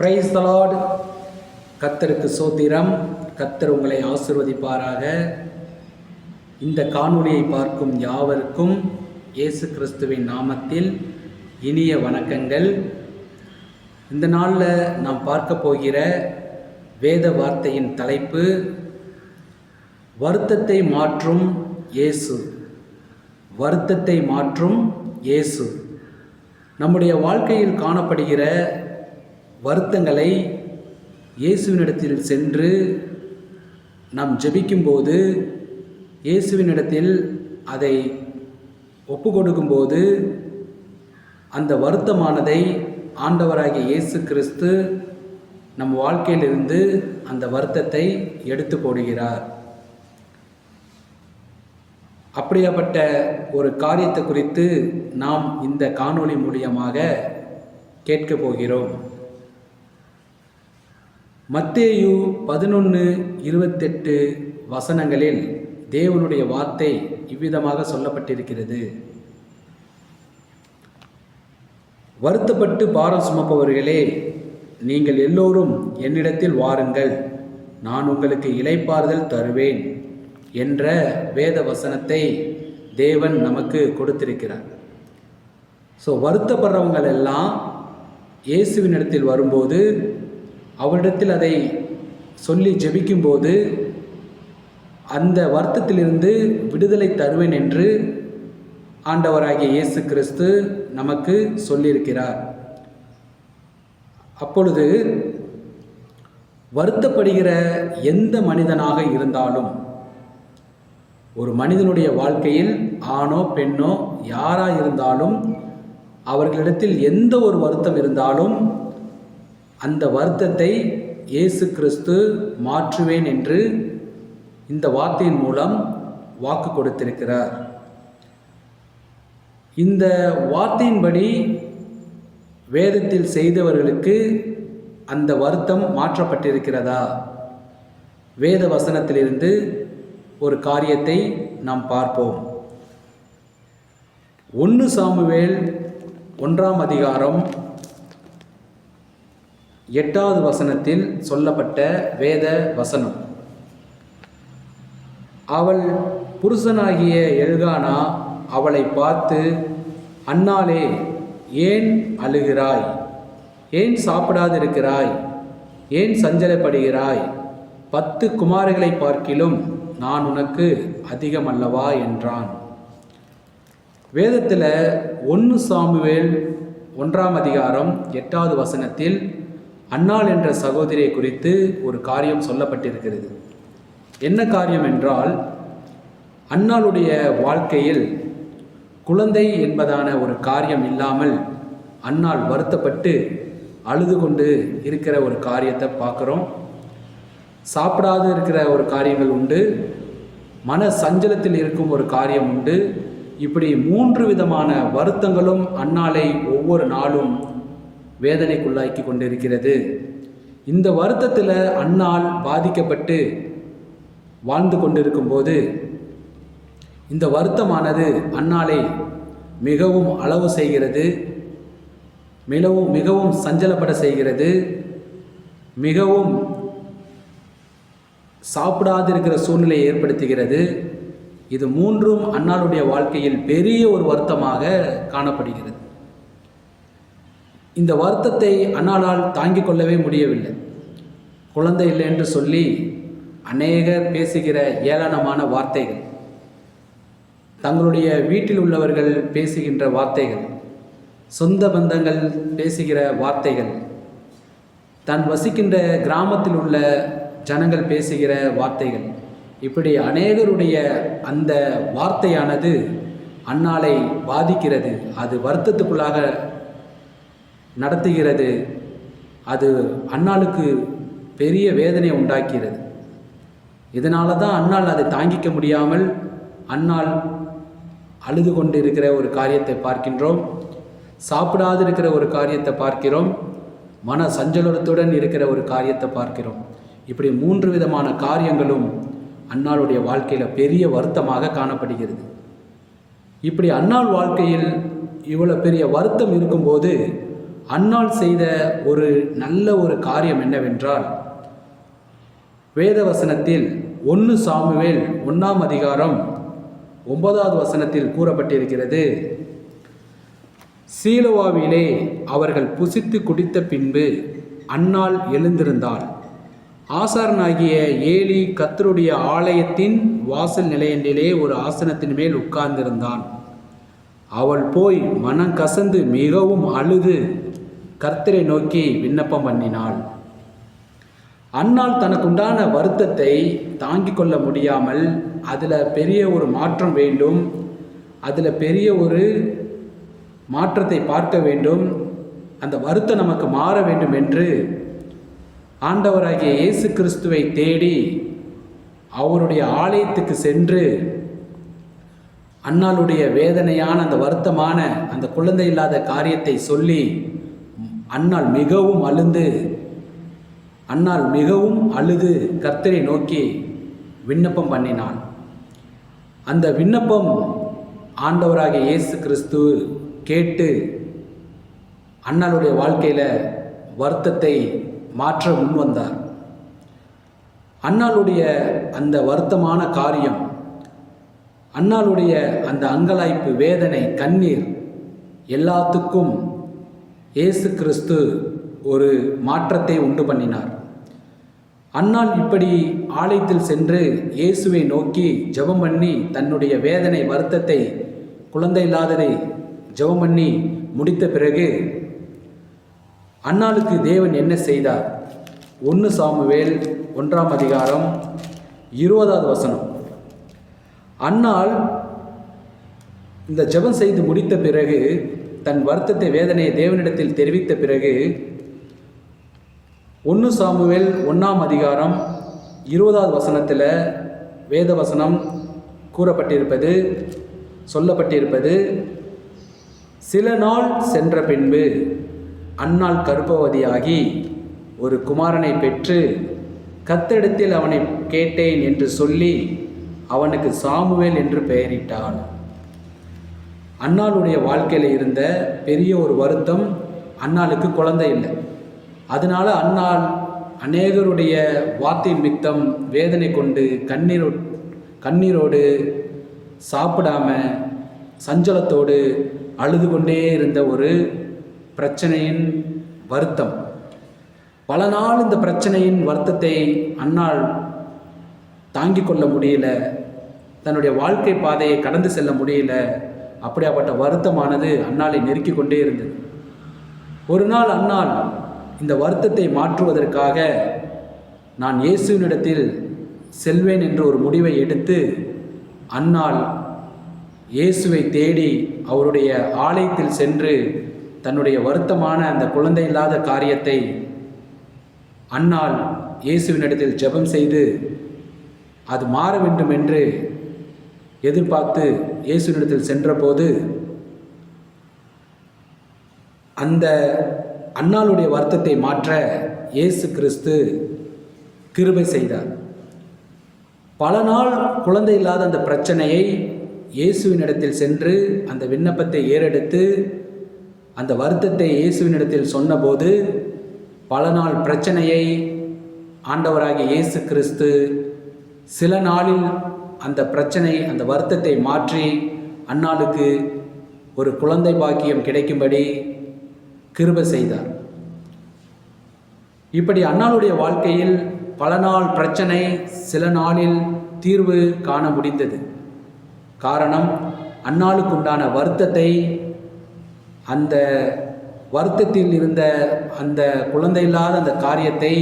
Price தலாட் கத்தருக்கு சோத்திரம். கத்தர் உங்களை ஆசிர்வதிப்பாராக. இந்த காணொளியை பார்க்கும் யாவருக்கும் இயேசு கிறிஸ்துவின் நாமத்தில் இனிய வணக்கங்கள். இந்த நாளில் நாம் பார்க்க போகிற வேத வார்த்தையின் தலைப்பு வருத்தத்தை மாற்றும் இயேசு. வருத்தத்தை மாற்றும் இயேசு. நம்முடைய வாழ்க்கையில் காணப்படுகிற வருத்தங்களை இயேசுவினிடத்தில் சென்று நாம் ஜெபிக்கும்போது இயேசுவினிடத்தில் அதை ஒப்பு கொடுக்கும்போது அந்த வருத்தமானதை ஆண்டவராகிய இயேசு கிறிஸ்து நம் வாழ்க்கையிலிருந்து அந்த வருத்தத்தை எடுத்து போடுகிறார் அப்படியாப்பட்ட ஒரு காரியத்தை குறித்து நாம் இந்த காணொளி மூலியமாக கேட்க போகிறோம். மத்தேயு பதினொன்று இருபத்தெட்டு வசனங்களில் தேவனுடைய வார்த்தை இவ்விதமாக சொல்லப்பட்டிருக்கிறது. வருத்தப்பட்டு பாரம் சுமப்பவர்களே நீங்கள் எல்லோரும் என்னிடத்தில் வாருங்கள். நான் உங்களுக்கு இலைப்பாறுதல் தருவேன் என்ற வேத வசனத்தை தேவன் நமக்கு கொடுத்திருக்கிறார். ஸோ வருத்தப்படுறவங்கள் எல்லாம் இயேசுவினிடத்தில் வரும்போது அவரிடத்தில் அதை சொல்லி ஜெபிக்கும்போது அந்த வருத்தத்திலிருந்து விடுதலை தருவேன் என்று ஆண்டவராகிய இயேசு கிறிஸ்து நமக்கு சொல்லியிருக்கிறார். அப்பொழுது வருத்தப்படுகிற எந்த மனிதனாக இருந்தாலும் ஒரு மனிதனுடைய வாழ்க்கையில் ஆணோ பெண்ணோ யாராக இருந்தாலும் அவர்களிடத்தில் எந்த ஒரு வருத்தம் இருந்தாலும் அந்த வருத்தத்தை இயேசு கிறிஸ்து மாற்றுவேன் என்று இந்த வார்த்தையின் மூலம் வாக்கு கொடுத்திருக்கிறார். இந்த வார்த்தையின்படி வேதத்தில் செய்தவர்களுக்கு அந்த வருத்தம் மாற்றப்பட்டிருக்கிறதா? வேத வசனத்திலிருந்து ஒரு காரியத்தை நாம் பார்ப்போம். ஒன்று சாமுவேல் ஒன்றாம் அதிகாரம் எட்டாவது வசனத்தில் சொல்லப்பட்ட வேத வசனம். அவள் புருஷனாகிய எழுகானா அவளை பார்த்து அன்னாலே ஏன் அழுகிறாய்? ஏன் சாப்பிடாதிருக்கிறாய்? ஏன் சஞ்சலப்படுகிறாய்? பத்து குமாரர்களை பார்க்கிலும் நான் உனக்கு அதிகமல்லவா? என்றான். வேதத்தில் ஒன்று சாமுவேல் ஒன்றாம் அதிகாரம் எட்டாவது வசனத்தில் அன்னாள் என்ற சகோதரியை குறித்து ஒரு காரியம் சொல்லப்பட்டிருக்கிறது. என்ன காரியம் என்றால் அன்னாளுடைய வாழ்க்கையில் குழந்தை என்பதான ஒரு காரியம் இல்லாமல் அன்னாள் வருத்தப்பட்டு அழுது கொண்டு இருக்கிற ஒரு காரியத்தை பார்க்குறோம். சாப்பிடாது இருக்கிற ஒரு காரியங்கள் உண்டு. மன சஞ்சலத்தில் இருக்கும் ஒரு காரியம் உண்டு. இப்படி மூன்று விதமான வருத்தங்களும் அன்னாலை ஒவ்வொரு நாளும் வேதனைக்குள்ளாக்கி கொண்டிருக்கிறது இந்த வருத்தத்தில் அன்னால் பாதிக்கப்பட்டு வாழ்ந்து கொண்டிருக்கும்போது இந்த வருத்தமானது அன்னாலை மிகவும் அளவு செய்கிறது மிகவும் மிகவும் சஞ்சலப்பட செய்கிறது மிகவும் சாப்பிடாதிருக்கிற சூழ்நிலையை ஏற்படுத்துகிறது. இது மூன்றும் அன்னாளுடைய வாழ்க்கையில் பெரிய ஒரு வருத்தமாக காணப்படுகிறது. இந்த வருத்தத்தை அன்னாளால் தாங்கிக் கொள்ளவே முடியவில்லை. குழந்தை இல்லை என்று சொல்லி அநேகர் பேசுகிற ஏளனமான வார்த்தைகள். தங்களுடைய வீட்டில் உள்ளவர்கள் பேசுகின்ற வார்த்தைகள். சொந்த பந்தங்கள் பேசுகிற வார்த்தைகள். தான் வசிக்கின்ற கிராமத்தில் உள்ள ஜனங்கள் பேசுகிற வார்த்தைகள். இப்படி அநேகருடைய அந்த வார்த்தையானது அன்னாலை பாதிக்கிறது. அது வருத்தத்துக்குள்ளாக நடத்துகிறது. அது அன்னாளுக்கு பெரிய வேதனை உண்டாக்கிறது. இதனால தான் அன்னாள் அதை தாங்கிக்க முடியாமல் அன்னாள் அழுது கொண்டு இருக்கிற ஒரு காரியத்தை பார்க்கின்றோம். சாப்பிடாது இருக்கிற ஒரு காரியத்தை பார்க்கிறோம். மன சஞ்சலத்துடன் இருக்கிற ஒரு காரியத்தை பார்க்கிறோம். இப்படி மூன்று விதமான காரியங்களும் அன்னாளுடைய வாழ்க்கையில் பெரிய வருத்தமாக காணப்படுகிறது. இப்படி அன்னாள் வாழ்க்கையில் இவ்வளோ பெரிய வருத்தம் இருக்கும்போது அன்னால் செய்த ஒரு நல்ல ஒரு காரியம் என்னவென்றால் வேத வசனத்தில் ஒன்று சாமுவேல் ஒன்றாம் அதிகாரம் ஒன்பதாவது வசனத்தில் கூறப்பட்டிருக்கிறது. சீலோவாவிலே அவர்கள் புசித்து குடித்த பின்பு அன்னால் எழுந்திருந்தாள் ஆசாரனாகிய ஏலி கத்தருடைய ஆலயத்தின் வாசல் நிலையண்டிலே ஒரு ஆசனத்தின் மேல் உட்கார்ந்திருந்தான். அவள் போய் மனம் கசந்து மிகவும் அழுது கர்த்தரை நோக்கி விண்ணப்பம் பண்ணினாள். அன்னால் தனக்குண்டான வருத்தத்தை தாங்கிக் கொள்ள முடியாமல் அதில் பெரிய ஒரு மாற்றம் வேண்டும். அதில் பெரிய ஒரு மாற்றத்தை பார்க்க வேண்டும். அந்த வருத்தம் நமக்கு மாற வேண்டும் என்று ஆண்டவராகிய இயேசு கிறிஸ்துவை தேடி அவருடைய ஆலயத்துக்கு சென்று அன்னாளுடைய வேதனையான அந்த வருத்தமான அந்த குழந்தை இல்லாத காரியத்தை சொல்லி அன்னாள் மிகவும் அழுந்து அன்னாள் மிகவும் அழுது கர்த்தரை நோக்கி விண்ணப்பம் பண்ணினாள் அந்த விண்ணப்பம் ஆண்டவராகிய இயேசு கிறிஸ்து கேட்டு அண்ணாளுடைய வாழ்க்கையில் வருத்தத்தை மாற்ற முன்வந்தார் அண்ணாளுடைய அந்த வருத்தமான காரியம் அண்ணாளுடைய அந்த அங்கலாய்ப்பு வேதனை கண்ணீர் எல்லாத்துக்கும் இயேசு கிறிஸ்து ஒரு மாற்றத்தை உண்டு பண்ணினார். அன்னாள் இப்படி ஆலயத்தில் சென்று இயேசுவை நோக்கி ஜெபம் பண்ணி தன்னுடைய வேதனை வருத்தத்தை குழந்தை இல்லாததை ஜெபம் பண்ணி முடித்த பிறகு அன்னாளுக்கு தேவன் என்ன செய்தார்? ஒன்று சாமுவேல் ஒன்றாம் அதிகாரம் இருபதாவது வசனம். அன்னால் இந்த ஜெபம் செய்து முடித்த பிறகு தன் வருத்தத்தை வேதனையை தேவனிடத்தில் தெரிவித்த பிறகு ஒன்று சாமுவேல் ஒன்றாம் அதிகாரம் இருபதாவது வசனத்தில் வேத வசனம் கூறப்பட்டிருப்பது சொல்லப்பட்டிருப்பது சில நாள் சென்ற பின்பு அன்னாள் கர்ப்பவதியாகி ஒரு குமாரனை பெற்று கத்தெடுத்தில் அவனை கேட்டேன் என்று சொல்லி அவனுக்கு சாமுவேல் என்று பெயரிட்டான். அன்னாளுடைய வாழ்க்கையில் இருந்த பெரிய ஒரு வருத்தம் அன்னாளுக்கு குழந்தை இல்லை. அதனால அன்னாள் அநேகருடைய வார்த்தை மித்தம் வேதனை கொண்டு கண்ணீரோ கண்ணீரோடு சாப்பிடாம சஞ்சலத்தோடு அழுது கொண்டே இருந்த ஒரு பிரச்சனையின் வருத்தம். பல நாள் இந்த பிரச்சனையின் வருத்தத்தை அன்னாள் தாங்கிக் கொள்ள முடியல. தன்னுடைய வாழ்க்கை பாதையை கடந்து செல்ல முடியல. அப்படியாப்பட்ட வருத்தமானது அண்ணாலை நெருக்கி கொண்டே இருந்தது. ஒரு நாள் அண்ணால் இந்த வருத்தத்தை மாற்றுவதற்காக நான் இயேசுவினிடத்தில் செல்வேன் என்ற ஒரு முடிவை எடுத்து அன்னாள் இயேசுவை தேடி அவருடைய ஆலயத்தில் சென்று தன்னுடைய வருத்தமான அந்த குழந்தை இல்லாத காரியத்தை அன்னாள் இயேசுவினிடத்தில் ஜெபம் செய்து அது மாற வேண்டும் என்று எதிர்பார்த்து இயேசுவினிடத்தில் சென்றபோது அந்த அன்னாளுடைய வருத்தத்தை மாற்ற இயேசு கிறிஸ்து கிருபை செய்தார். பல நாள் குழந்தை இல்லாத அந்த பிரச்சனையை இயேசுவினிடத்தில் சென்று அந்த விண்ணப்பத்தை ஏறெடுத்து அந்த வருத்தத்தை இயேசுவினிடத்தில் சொன்னபோது பல நாள் பிரச்சனையை ஆண்டவராகிய இயேசு கிறிஸ்து சில நாளில் அந்த பிரச்சனை அந்த வருத்தத்தை மாற்றி அன்னாளுக்கு ஒரு குழந்தை பாக்கியம் கிடைக்கும்படி கிருப செய்தார். இப்படி அன்னாளுடைய வாழ்க்கையில் பல நாள் பிரச்சனை சில நாளில் தீர்வு காண முடிந்தது. காரணம் அன்னாளுக்குண்டான வருத்தத்தை அந்த வருத்தத்தில் இருந்த அந்த குழந்தை இல்லாத அந்த காரியத்தை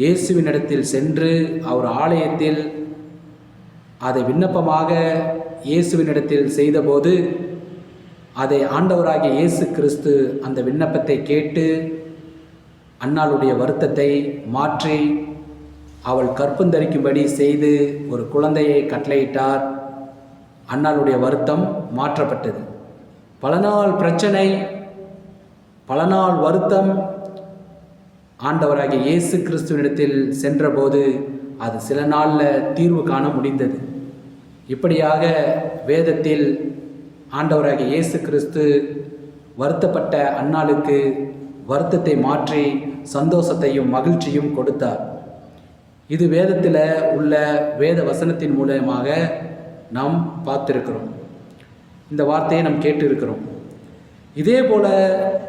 இயேசுவினிடத்தில் சென்று அவர் ஆலயத்தில் அதை விண்ணப்பமாக இயேசுவினிடத்தில் செய்தபோது அதை ஆண்டவராகிய இயேசு கிறிஸ்து அந்த விண்ணப்பத்தை கேட்டு அன்னாளுடைய வருத்தத்தை மாற்றி அவள் கற்பந்தரிக்கும்படி செய்து ஒரு குழந்தையை கட்டளையிட்டார். அன்னாளுடைய வருத்தம் மாற்றப்பட்டது. பல நாள் பிரச்சனை பல நாள் வருத்தம் ஆண்டவராகிய இயேசு கிறிஸ்துவனிடத்தில் சென்றபோது அது சில நாளில் தீர்வு காண முடிந்தது. இப்படியாக வேதத்தில் ஆண்டவராகிய இயேசு கிறிஸ்து வருத்தப்பட்ட அன்னாளுக்கு வருத்தத்தை மாற்றி சந்தோஷத்தையும் மகிழ்ச்சியும் கொடுத்தார். இது வேதத்தில் உள்ள வேத வசனத்தின் மூலயமாக நாம் பார்த்துருக்கிறோம். இந்த வார்த்தையை நாம் கேட்டு இருக்கிறோம் இதே போல்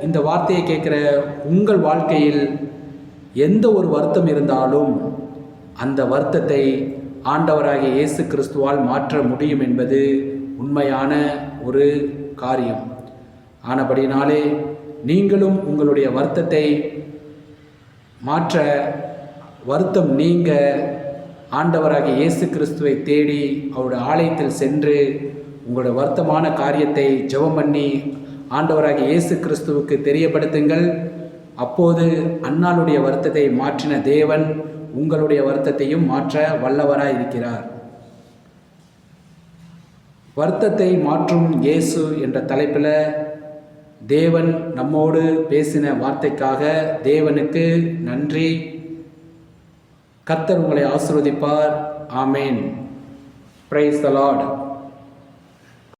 இந்த வார்த்தையை கேட்குற உங்கள் வாழ்க்கையில் எந்த ஒரு வருத்தம் இருந்தாலும் அந்த வருத்தத்தை ஆண்டவராகிய இயேசு கிறிஸ்துவால் மாற்ற முடியும் என்பது உண்மையான ஒரு காரியம். ஆனபடினாலே நீங்களும் உங்களுடைய வருத்தத்தை மாற்ற வருத்தம் நீங்க ஆண்டவராகிய இயேசு கிறிஸ்துவை தேடி அவருடைய ஆலயத்தில் சென்று உங்களுடைய வருத்தமான காரியத்தை ஜெபம் பண்ணி ஆண்டவராகிய இயேசு கிறிஸ்துவுக்கு தெரியப்படுத்துங்கள். அப்போது அன்னாளுடைய வருத்தத்தை மாற்றின தேவன் உங்களுடைய வருத்தத்தையும் மாற்ற வல்லவராய் இருக்கிறார் வருத்தத்தை மாற்றும் இயேசு என்ற தலைப்பில் தேவன் நம்மோடு பேசின வார்த்தைக்காக தேவனுக்கு நன்றி. கர்த்தர் உங்களை ஆசிர்வதிப்பார். ஆமேன். Praise the Lord